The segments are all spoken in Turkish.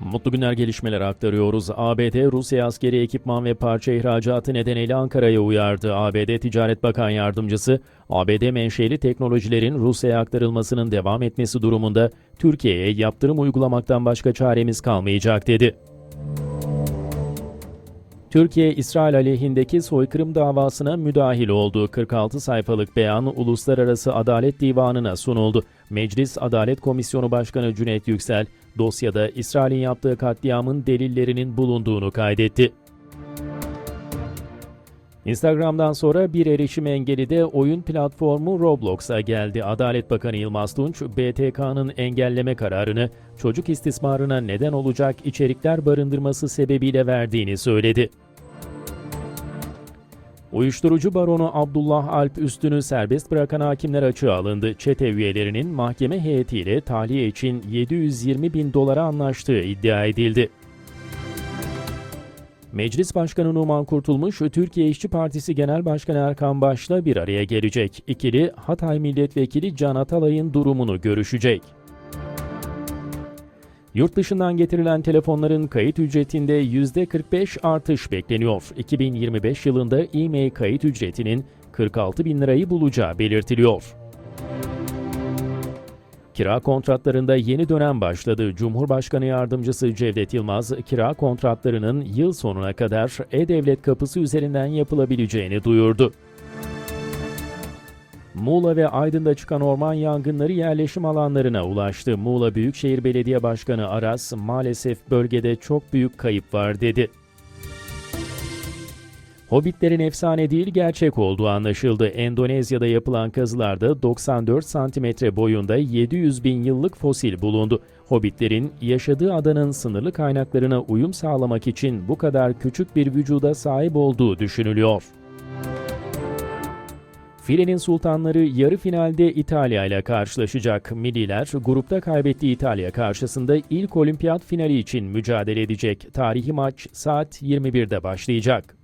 Mutlu günler gelişmeleri aktarıyoruz. ABD, Rusya askeri ekipman ve parça ihracatı nedeniyle Ankara'ya uyardı. ABD Ticaret Bakan Yardımcısı, ABD menşeli teknolojilerin Rusya'ya aktarılmasının devam etmesi durumunda Türkiye'ye yaptırım uygulamaktan başka çaremiz kalmayacak dedi. Türkiye, İsrail aleyhindeki soykırım davasına müdahil oldu. 46 sayfalık beyan Uluslararası Adalet Divanı'na sunuldu. Meclis Adalet Komisyonu Başkanı Cüneyt Yüksel, dosyada İsrail'in yaptığı katliamın delillerinin bulunduğunu kaydetti. Instagram'dan sonra bir erişim engeli de oyun platformu Roblox'a geldi. Adalet Bakanı Yılmaz Tunç, BTK'nın engelleme kararını çocuk istismarına neden olacak içerikler barındırması sebebiyle verdiğini söyledi. Uyuşturucu baronu Abdullah Alp Üstün'ü serbest bırakan hakimler açığa alındı. Çete üyelerinin mahkeme heyetiyle tahliye için 720 bin dolara anlaştığı iddia edildi. Meclis Başkanı Numan Kurtulmuş, Türkiye İşçi Partisi Genel Başkanı Erkan Baş'la bir araya gelecek. İkili, Hatay Milletvekili Can Atalay'ın durumunu görüşecek. Yurt dışından getirilen telefonların kayıt ücretinde %45 artış bekleniyor. 2025 yılında e-mail kayıt ücretinin 46 bin lirayı bulacağı belirtiliyor. Kira kontratlarında yeni dönem başladı. Cumhurbaşkanı Yardımcısı Cevdet Yılmaz, kira kontratlarının yıl sonuna kadar E-Devlet kapısı üzerinden yapılabileceğini duyurdu. Muğla ve Aydın'da çıkan orman yangınları yerleşim alanlarına ulaştı. Muğla Büyükşehir Belediye Başkanı Aras, maalesef bölgede çok büyük kayıp var dedi. Hobbitlerin efsane değil gerçek olduğu anlaşıldı. Endonezya'da yapılan kazılarda 94 santimetre boyunda 700 bin yıllık fosil bulundu. Hobbitlerin yaşadığı adanın sınırlı kaynaklarına uyum sağlamak için bu kadar küçük bir vücuda sahip olduğu düşünülüyor. Filenin sultanları yarı finalde İtalya ile karşılaşacak. Milliler grupta kaybettiği İtalya karşısında ilk olimpiyat finali için mücadele edecek. Tarihi maç saat 21'de başlayacak.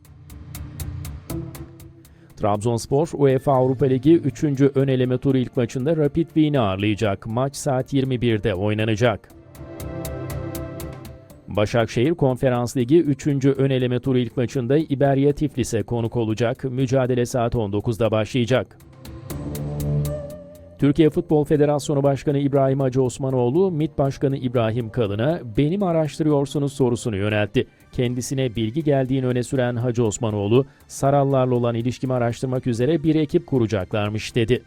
Trabzonspor UEFA Avrupa Ligi 3. ön eleme turu ilk maçında Rapid Wien'i ağırlayacak. Maç saat 21'de oynanacak. Başakşehir Konferans Ligi 3. ön eleme turu ilk maçında İberya Tiflis'e konuk olacak. Mücadele saat 19'da başlayacak. Türkiye Futbol Federasyonu Başkanı İbrahim Hacı Osmanoğlu, MİT Başkanı İbrahim Kalın'a benim araştırıyorsunuz sorusunu yöneltti. Kendisine bilgi geldiğini öne süren Hacı Osmanoğlu, Sarallarla olan ilişkimi araştırmak üzere bir ekip kuracaklarmış dedi.